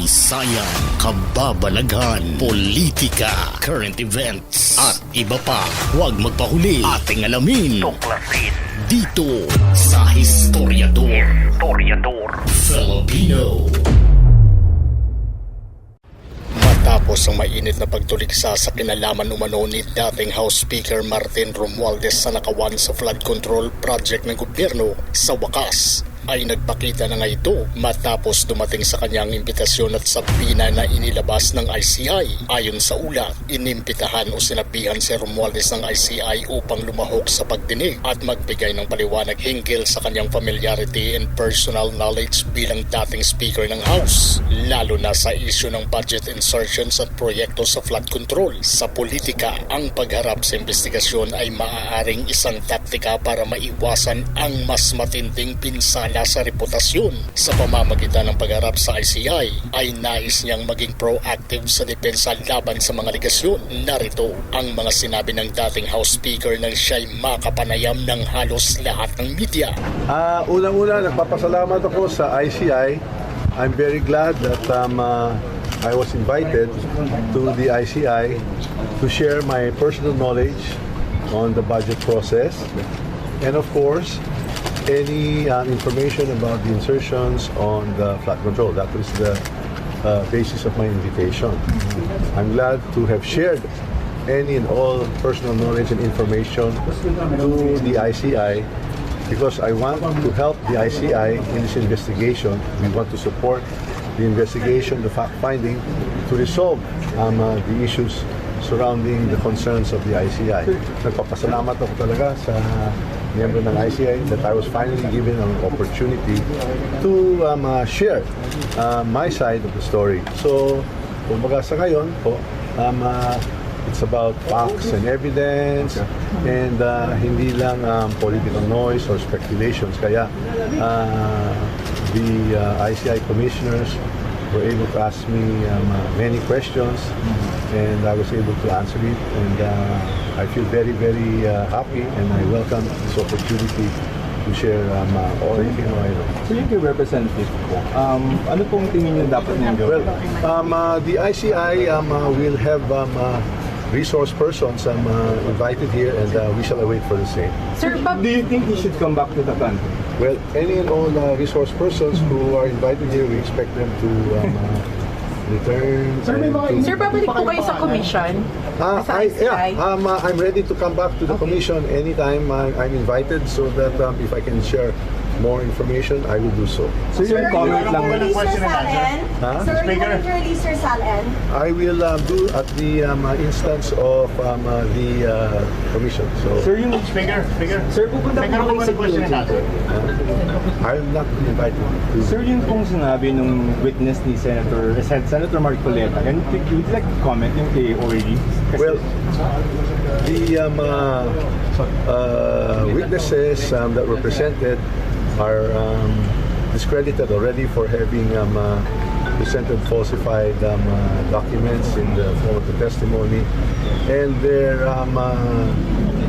kasaysayan, kababalaghan, politika, current events, at iba pa. Huwag magpahuli ating alamin. Tuklasin. Dito sa Historiador. Historiador. Filipino. Matapos ang mainit na pagtuligsa sa kinalaman umano ni dating House Speaker Martin Romualdez sa nakawan sa flood control project ng gobyerno, sa wakas ay nagpakita na nga ito matapos dumating sa kanyang imbitasyon at sabina na inilabas ng ICI. Ayon sa ulat, inimbitahan o sinabihan si Romualdez ng ICI upang lumahok sa pagdinig at magbigay ng paliwanag hinggil sa kanyang familiarity and personal knowledge bilang dating speaker ng House, lalo na sa isyu ng budget insertions at proyekto sa flood control. Sa politika, ang pagharap sa investigasyon ay maaaring isang taktika para maiwasan ang mas matinding pinsala sa reputasyon. Sa pamamagitan ng pagharap sa ICI, ay nais niyang maging proactive sa depensa laban sa mga ligasyon. Narito ang mga sinabi ng dating House Speaker nang siya'y makapanayam ng halos lahat ng media. Ah, unang-una, nagpapasalamat ako sa ICI. I'm very glad that um, uh, I was invited to the ICI to share my personal knowledge on the budget process. And of course, any uh, information about the insertions on the flood control. That was the uh, basis of my invitation. I'm glad to have shared any and all personal knowledge and information to the ICI because I want to help the ICI in this investigation. We want to support the investigation, the fact finding, to resolve um, uh, the issues surrounding the concerns of the ICI. Nagpapasalamat ako talaga sa miyembro ng ICI that I was finally given an opportunity to um, uh, share uh, my side of the story. So, kumbaga sa ngayon po, um, uh, It's about facts and evidence and uh, hindi lang um, political noise or speculations. Kaya uh, the uh, ICI commissioners were able to ask me um, uh, many questions and I was able to answer it and uh, I feel very very uh, happy and I welcome this opportunity to share um, uh, all anything I know. So yung kay representative ko, um, ano pong tingin niyo dapat niyong Well, um, uh, the ICI um, uh, will have um, uh, resource persons um, uh, invited here and uh, we shall await for the same. Sir, Bob, Do you think he should come back to the country? Well, any and all uh, resource persons who are invited here, we expect them to um, uh, return. and to- sir, babalik po kayo sa commission? Ah, sa I, yeah, um, uh, I'm ready to come back to the commission anytime I, I'm invited so that um, if I can share more information, I will do so. So yung comment lang, release your Salen? Huh? Sir, are you going to release your Salen? I will um, do at the um, uh, instance of um, uh, the uh, commission. So sir yung, Speaker, speaker. sir pupunta po kayo sa question community. I will not be invited to. Sir, yung pong sinabi nung witness ni Senator, eh, Sen- Senator Marcoleta, can you, would you like to comment yung kay OAD? Well, the um, uh, uh, witnesses um, that were presented are um, discredited already for having um, uh, presented falsified um, uh, documents in the form of the testimony, and their um, uh,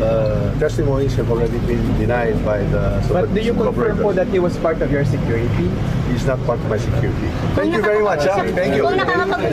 uh, testimonies have already been denied by the. But do you confirm po that he was part of your security? He's not part of my security. Thank you very much. ah. Thank you.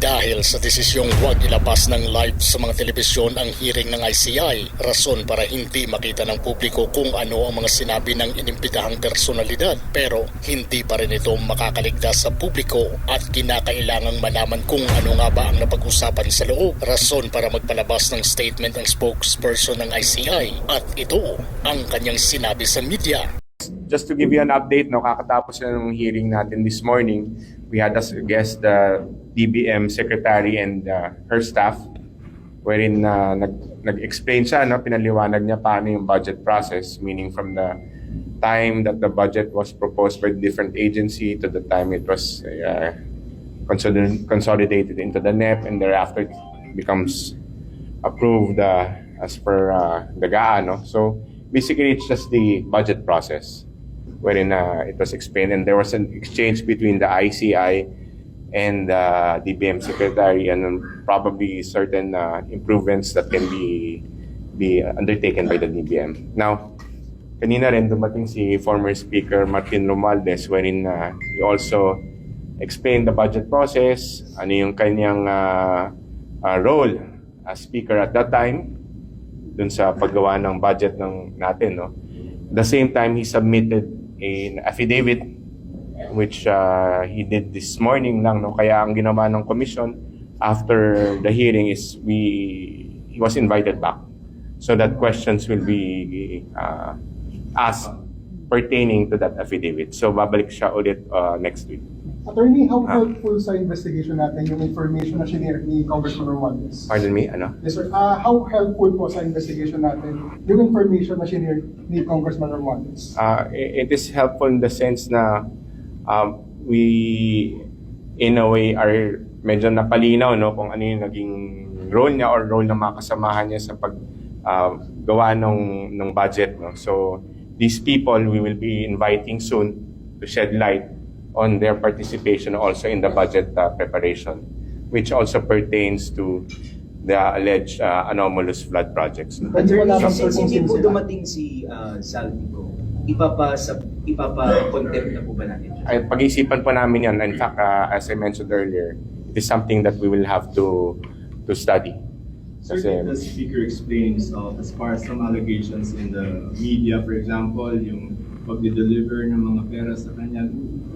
Dahil sa desisyong huwag ilabas ng live sa mga telebisyon ang hearing ng ICI, rason para hindi makita ng publiko kung ano ang mga sinabi ng inimbitahang personalidad. Pero hindi pa rin ito makakaligtas sa publiko at kinakailangang malaman kung ano nga ba ang napag-usapan sa loob. Rason para magpalabas ng statement ang spokesperson ng ICI at ito ang kanyang sinabi sa media. Just to give you an update, no, kakatapos na ng hearing natin this morning, we had as a guest the DBM secretary and uh, her staff wherein uh, nag, nag-explain siya, no, pinaliwanag niya paano yung budget process, meaning from the time that the budget was proposed by different agency to the time it was uh, consolid- consolidated into the NEP and thereafter it becomes approved uh, as per uh, the GAA. No? So basically, it's just the budget process wherein uh, it was explained and there was an exchange between the ICI and the DBM secretary and um, probably certain uh, improvements that can be be undertaken by the DBM. Now, kanina rin dumating si former Speaker Martin Romualdez wherein uh, he also explain the budget process, ano yung kanyang ah, ah, role as speaker at that time dun sa paggawa ng budget ng natin no. The same time he submitted an affidavit which uh, he did this morning lang no? Kaya ang ginawa ng commission after the hearing is we he was invited back. So that questions will be uh, asked pertaining to that affidavit. So babalik siya ulit uh, next week Attorney, how Ah. helpful sa investigation natin yung information na sinare ni Congressman Romualdez? pardon me ano Yes, sir. Ah, how helpful po sa investigation natin yung information na sinare ni Congressman Romualdez? uh, it is helpful in the sense na um, we in a way are medyo napalinaw no kung ano yung naging role niya or role ng mga kasamahan niya sa pag uh, gawa ng ng budget no so these people we will be inviting soon to shed light on their participation also in the budget uh, preparation which also pertains to the alleged uh, anomalous flood projects naman, sir, Since kung hindi po dumating si uh, Saldico, ipapa ipapa-contempt na po ba natin? ay pag-isipan po namin yan. In fact, uh, as I mentioned earlier, it is something that we will have to to study. Sir, Kasi, the speaker explain himself as far as some allegations in the media, for example, yung pag-deliver ng mga pera sa kanya,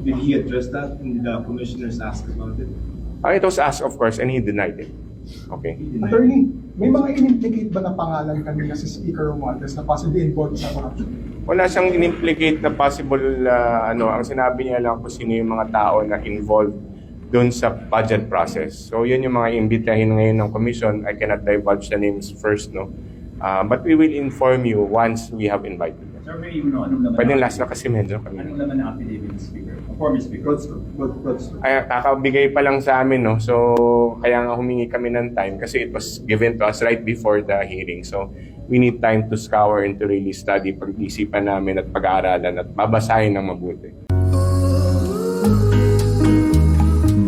did he address that and the commissioners asked about it? uh, it was asked, of course, and he denied it. Okay. He denied it. Attorney, may mga in-implicate ba na pangalan kanina si Speaker Romualdez na possibly involved sa corruption? Wala siyang in-implicate na possible, uh, ano, ang sinabi niya lang kung sino yung mga tao na involved doon sa budget process. So yun yung mga imbitahin ngayon ng commission. I cannot divulge the names first, no? Uh, but we will inform you once we have invited. Sir, may you know, anong laman Pwede last na kasi medyo kami. Anong laman ng affidavit ng speaker? Of former speaker? Fraudster, fraud- fraudster. ay kakabigay pa lang sa amin no so kaya nga humingi kami ng time kasi it was given to us right before the hearing so we need time to scour and to really study pag-isipan namin at pag-aaralan at babasahin ng mabuti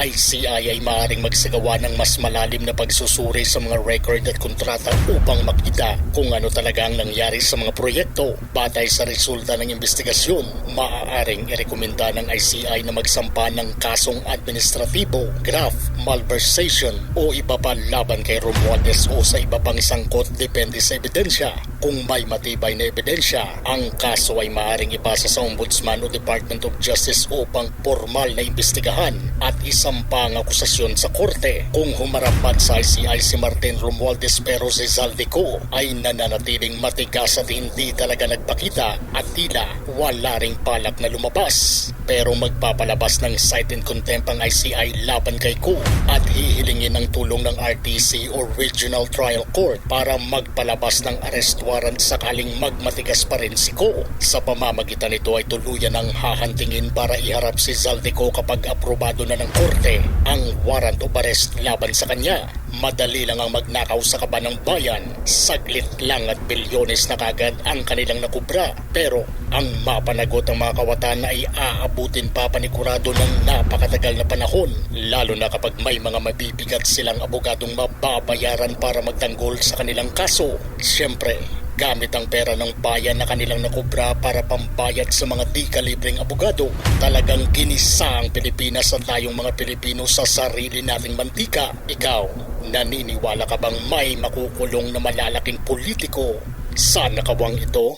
Ang ICI ay maaaring magsagawa ng mas malalim na pagsusuri sa mga record at kontrata upang makita kung ano talaga ang nangyari sa mga proyekto. Batay sa resulta ng investigasyon, maaaring irekomenda ng ICI na magsampa ng kasong administratibo, graft, malversation o iba pa laban kay Romualdez o sa iba pang sangkot depende sa ebidensya. Kung may matibay na ebidensya, ang kaso ay maaaring ipasa sa Ombudsman o Department of Justice upang formal na imbestigahan at isampa ang akusasyon sa korte. Kung humarap man sa ICI si Martin Romualdez pero si Zaldico ay nananatiling matigas at hindi talaga nagpakita at tila wala ring palak na lumabas. Pero magpapalabas ng cite in contempt ang ICI laban kay Ko at hihilingin ang tulong ng RTC o Regional Trial Court para magpalabas ng arrest warrant sakaling magmatigas pa rin si Ko. Sa pamamagitan nito ay tuluyan ang hahantingin para iharap si Zaldico kapag aprobado na ng korte ang warrant of arrest laban sa kanya. Madali lang ang magnakaw sa kaban ng bayan. Saglit lang at bilyones na kagad ang kanilang nakubra. Pero ang mapanagot ang mga kawatan ay aabutin pa panigurado ng napakatagal na panahon. Lalo na kapag may mga mabibigat silang abogadong mababayaran para magtanggol sa kanilang kaso. Siyempre, gamit ang pera ng bayan na kanilang nakubra para pambayad sa mga di kalibreng abogado. Talagang ginisa ang Pilipinas at tayong mga Pilipino sa sarili nating mantika. Ikaw, naniniwala ka bang may makukulong na malalaking politiko sa nakawang ito?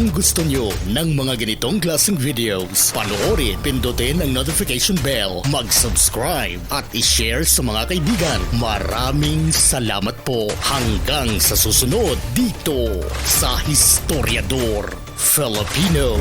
Kung gusto nyo ng mga ganitong klaseng videos, panoorin, pindutin ang notification bell, mag-subscribe at i-share sa mga kaibigan. Maraming salamat po hanggang sa susunod dito sa Historiador Filipino.